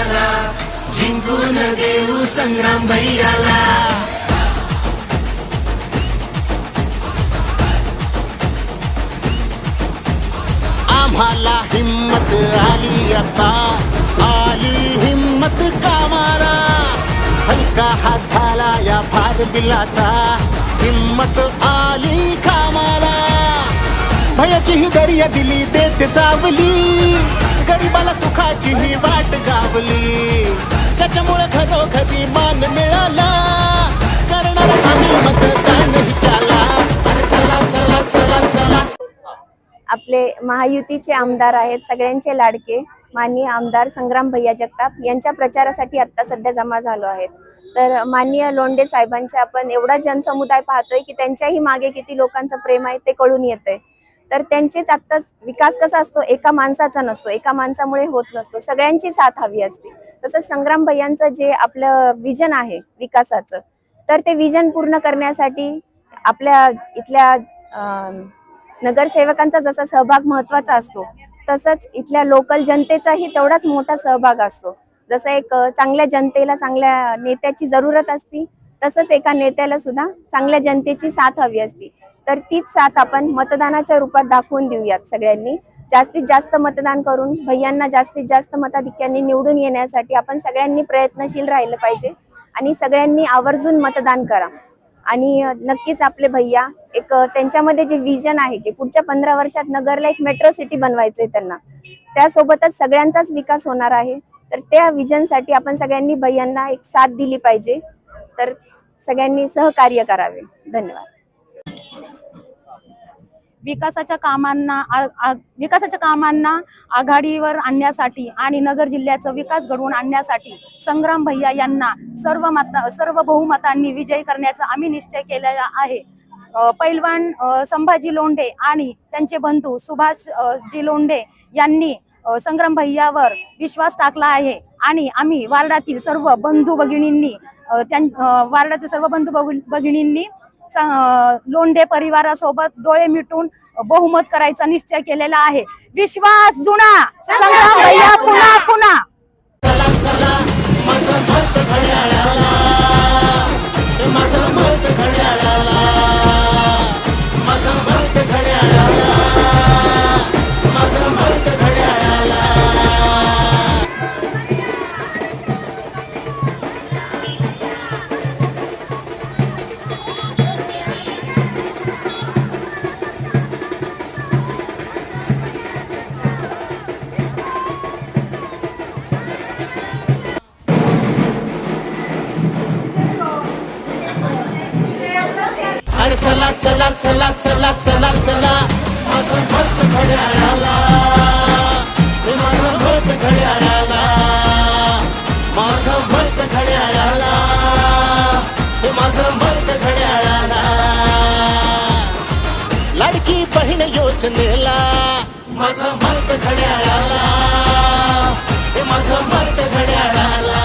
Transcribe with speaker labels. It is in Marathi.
Speaker 1: भैयाला जिंकून देऊ संग्राम भैयाला. आम्हाला हिम्मत आली आता. आली हिम्मत कामाला हलका हा झाला या फार बिलाचा. हिम्मत आली कामाला भयाची ही दर्या दिली देते सावली. गरीबाला सुखाची ही वाट गावली. ज्याच्यामुळे घरोघरी मान मिळाला. करणार आम्ही मतदान त्याला. चला चला चला चला.
Speaker 2: आपले महायुतीचे आमदार आहेत सगळ्यांचे लाडके माननीय आमदार संग्राम भैया जगताप यांच्या प्रचारासाठी आता सध्या जमा झालो आहेत. तर माननीय लोंढे साहेबांच्या आपण एवढा जनसमुदाय पाहतोय की त्यांच्याही मागे किती लोकांचं प्रेम आहे ते कळून येतंय. तर त्यांचेच आत्ताच विकास कसा असतो? एका माणसाचा नसतो. एका माणसामुळे होत नसतो. सगळ्यांची साथ हवी असते. तसंच संग्राम भैयांचं जे आपलं विजन आहे विकासाचं तर ते विजन पूर्ण करण्यासाठी आपल्या इथल्या नगरसेवकांचा जसा सहभाग महत्त्वाचा असतो तसंच इथल्या लोकल जनतेचाही तेवढाच मोठा सहभाग असतो. जसं एक चांगल्या जनतेला चांगल्या नेत्याची जरूरत असती तसंच एका नेत्याला सुद्धा चांगल्या जनतेची साथ हवी असती. तर तीच साथ आपण मतदानाच्या रूपात दाखवून देऊयात सगळ्यांनी. जास्तीत जास्त मतदान करून भैयांना जास्तीत जास्त मताधिक्यांनी निवडून येण्यासाठी आपण सगळ्यांनी प्रयत्नशील राहिलं पाहिजे आणि सगळ्यांनी आवर्जून मतदान करा. आणि नक्कीच आपले भैया एक त्यांच्यामध्ये जे विजन आहे की पुढच्या पंधरा वर्षात नगरला एक मेट्रो सिटी बनवायचंय त्यांना. त्यासोबतच सगळ्यांचाच विकास होणार आहे. तर त्या विजनसाठी आपण सगळ्यांनी भैयांना एक साथ दिली पाहिजे. तर सगळ्यांनी सहकार्य करावे. धन्यवाद.
Speaker 3: विकासाच्या कामांना आ- विकासाच्या कामांना आघाडीवर आणण्यासाठी आणि नगर जिल्ह्याचा विकास घडवून आणण्यासाठी संग्राम भैया यांना सर्व मता सर्व बहुमतांनी विजयी करण्याचा आम्ही निश्चय केलेला आहे. पैलवान संभाजी लोंढे आणि त्यांचे बंधू सुभाष जी लोंढे यांनी संग्राम भैयावर विश्वास टाकला आहे आणि आम्ही वार्डातील सर्व बंधू भगिनींनी त्यां वार्डातील सर्व बंधू भगिनींनी लोंढे परिवारासोबत डोळे मिटून बहुमत करायचा निश्चय केलेला आहे. विश्वास जुना. संग्राम भैया पुन्हा पुन्हा.
Speaker 1: चला चला चला चला चला चला. माझा भक्त घड्याळाला. माझा भक्त घड्याळाला. माझा भक्त घड्याळाला. माझा भक्त घड्याळाला. लाडकी बहीण योजनेला. माझा भक्त घड्याळाला. माझा भक्त घड्याळाला.